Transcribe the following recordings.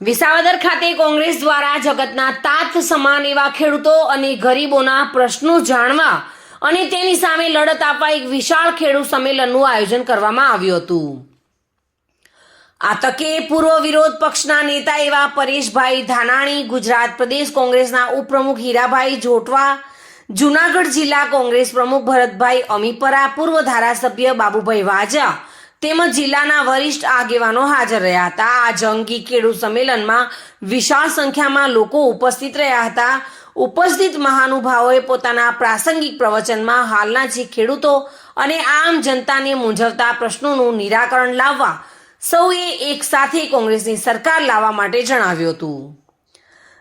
વિસાવદર ખાતે કોંગ્રેસ દ્વારા જગતના તાત સમાન એવા ખેડૂતો અને ગરીબોના પ્રશ્નો જાણવા અને તેની સામે લડત આપવા એક વિશાળ ખેડૂત સંમેલનનું આયોજન કરવામાં આવ્યું હતું. આ તકે પૂર્વ વિરોધ પક્ષના નેતા એવા પરેશભાઈ ધાનાણી, ગુજરાત પ્રદેશ કોંગ્રેસના ઉપપ્રમુખ હીરાભાઈ જોટવા, જુનાગઢ જિલ્લા કોંગ્રેસ પ્રમુખ ભરતભાઈ અમીપરા, પૂર્વ ધારાસભ્ય બાબુભાઈ વાજા તેમજ જિલ્લાના વરિષ્ઠ આગેવાનો હાજર રહ્યા હતા. આ જંગી ખેડૂત સંમેલનમાં વિશાળ સંખ્યામાં લોકો ઉપસ્થિત રહ્યા હતા. ઉપસ્થિત મહાનુભાવોએ પોતાના પ્રાસંગિક પ્રવચનમાં હાલના જે ખેડૂતો અને આમ જનતાને મૂંઝવતા પ્રશ્નોનું નિરાકરણ લાવવા સૌએ એક સાથે કોંગ્રેસની સરકાર લાવવા માટે જણાવ્યું હતું.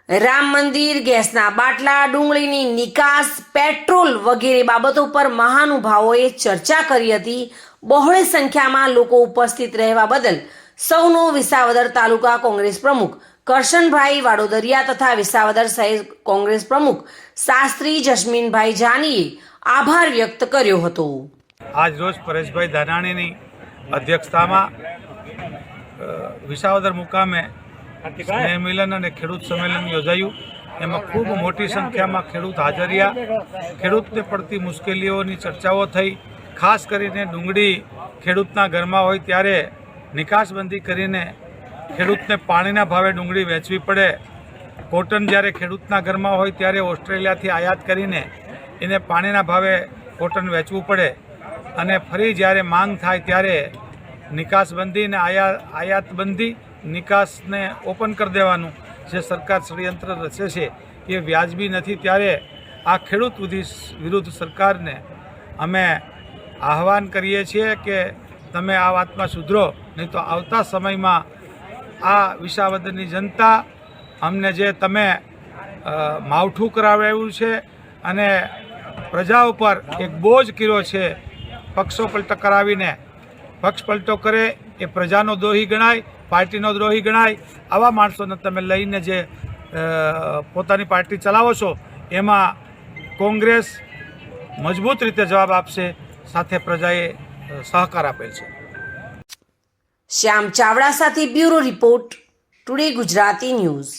રામ મંદિર, ગેસના બાટલા, ડુંગળીની નિકાસ, પેટ્રોલ વગેરે બાબતો પર મહાનુભાવોએ ચર્ચા કરી હતી. બહોળી સંખ્યામાં લોકો ઉપસ્થિત રહેવા બદલ સૌનો વિસાવદર તાલુકા કોંગ્રેસ પ્રમુખ કરશનભાઈ વાડોદરિયા તથા વિસાવદર સહિત કોંગ્રેસ પ્રમુખ શાસ્ત્રી જસ્મીનભાઈ જાનીએ આભાર વ્યક્ત કર્યો હતો. આજ રોજ પરેશભાઈ ધાનાણીની અધ્યક્ષતામાં વિસાવદર મુકામે સ્નેહ મિલન અને ખેડૂત સંમેલન યોજાયું. એમાં ખૂબ મોટી સંખ્યામાં ખેડૂત હાજર રહ્યા. ખેડૂતને પડતી મુશ્કેલીઓની ચર્ચાઓ થઈ. ખાસ કરીને ડુંગળી ખેડૂતના ઘરમાં હોય ત્યારે નિકાસબંધી કરીને ખેડૂતને પાણીના ભાવે ડુંગળી વેચવી પડે. કોટન જ્યારે ખેડૂતના ઘરમાં હોય ત્યારે ઓસ્ટ્રેલિયાથી આયાત કરીને એને પાણીના ભાવે કોટન વેચવું પડે. અને ફરી જ્યારે માંગ થાય ત્યારે નિકાસબંધી અને આયા આયાતબંધી નિકાસને ઓપન કરી દેવાનું જે સરકાર ષડયંત્ર રચે છે, એ વ્યાજબી નથી. ત્યારે આ ખેડૂત વિરુદ્ધ સરકારને અમે આહવાન કરીએ છીએ કે તમે આ વાતમાં સુધરો, નહીં તો આવતા સમયમાં આ વિસાવદરની જનતા અમને જે તમે માવઠું કરાવ્યું છે અને પ્રજા ઉપર એક બોજ કર્યો છે, પક્ષો પલટો કરાવીને, પક્ષ પલટો કરે, એ પ્રજાનો દોહી ગણાય પાર્ટીનો દ્રોહી ગણાય આવા માણસોને તમે લઈને જે પોતાની પાર્ટી ચલાવો છો, એમાં કોંગ્રેસ મજબૂત રીતે જવાબ આપશે, સાથે પ્રજાએ સહકાર આપેલ છે. શ્યામ ચાવડા સાથે bureau report, today Gujarati news.